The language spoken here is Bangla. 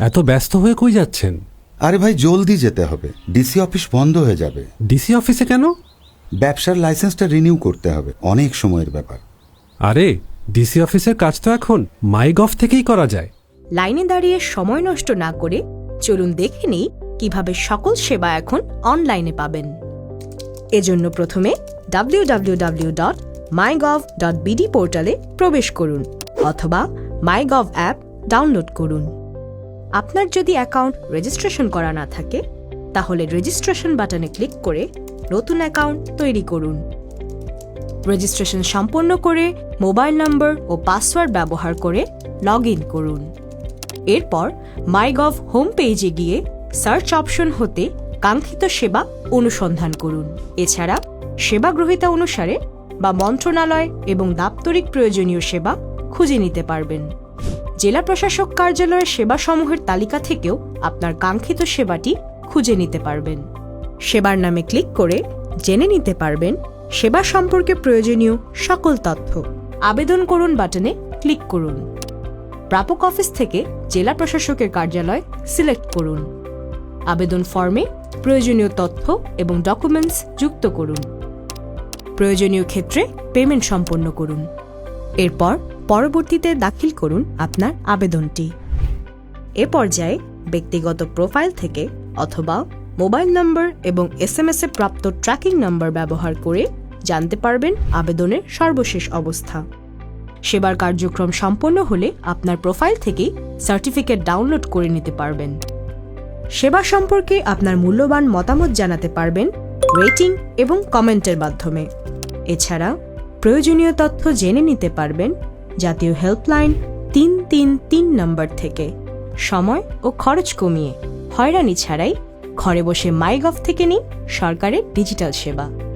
এত ব্যস্ত হয়ে কই যাচ্ছেন? আরে ভাই জলদি যেতে হবে। ডিসি অফিস বন্ধ হয়ে যাবে। ডিসি অফিসে কেন? ব্যবসার লাইসেন্সটা রিনিউ করতে হবে। অনেক সময়ের ব্যাপার। আরে ডিসি অফিসের কাজ তো এখন মাই গভ থেকেই করা যায়। লাইনে দাঁড়িয়ে সময় নষ্ট না করে চলুন দেখে নিই কীভাবে সকল সেবা এখন অনলাইনে পাবেন। এজন্য প্রথমে www.mygov.bd পোর্টালে প্রবেশ করুন অথবা মাইগভ অ্যাপ ডাউনলোড করুন। আপনার যদি অ্যাকাউন্ট রেজিস্ট্রেশন করা না থাকে, তাহলে রেজিস্ট্রেশন বাটনে ক্লিক করে নতুন অ্যাকাউন্ট তৈরি করুন। রেজিস্ট্রেশন সম্পন্ন করে মোবাইল নম্বর ও পাসওয়ার্ড ব্যবহার করে লগ করুন। এরপর মাইগভ হোম পেজে গিয়ে সার্চ অপশন হতে কাঙ্ক্ষিত সেবা অনুসন্ধান করুন। এছাড়া সেবা গ্রহীতা অনুসারে বা মন্ত্রণালয় এবং দাপ্তরিক প্রয়োজনীয় সেবা খুঁজে নিতে পারবেন। জেলা প্রশাসক কার্যালয়ের সেবাসমূহের তালিকা থেকেও আপনার কাঙ্ক্ষিত সেবাটি খুঁজে নিতে পারবেন। সেবার নামে ক্লিক করে জেনে নিতে পারবেন সেবা সম্পর্কে প্রয়োজনীয় সকল তথ্য। আবেদন করুন বাটনে ক্লিক করুন। প্রাপক অফিস থেকে জেলা প্রশাসকের কার্যালয় সিলেক্ট করুন। আবেদন ফর্মে প্রয়োজনীয় তথ্য এবং ডকুমেন্টস যুক্ত করুন। প্রয়োজনীয় ক্ষেত্রে পেমেন্ট সম্পন্ন করুন। এরপর পরবর্তীতে দাখিল করুন আপনার আবেদনটি। এ পর্যায়ে ব্যক্তিগত প্রোফাইল থেকে অথবা মোবাইল নম্বর এবং এসএমএস এ প্রাপ্ত ট্র্যাকিং নম্বর ব্যবহার করে জানতে পারবেন আবেদনের সর্বশেষ অবস্থা। সেবার কার্যক্রম সম্পন্ন হলে আপনার প্রোফাইল থেকেই সার্টিফিকেট ডাউনলোড করে নিতে পারবেন। সেবা সম্পর্কে আপনার মূল্যবান মতামত জানাতে পারবেন রেটিং এবং কমেন্টের মাধ্যমে। এছাড়া প্রয়োজনীয় তথ্য জেনে নিতে পারবেন জাতীয় হেল্পলাইন তিন তিন তিন নম্বর থেকে। সময় ও খরচ কমিয়ে। হয়রানি ছাড়াই ঘরে বসে মাইগভ থেকে নিই সরকারের ডিজিটাল সেবা।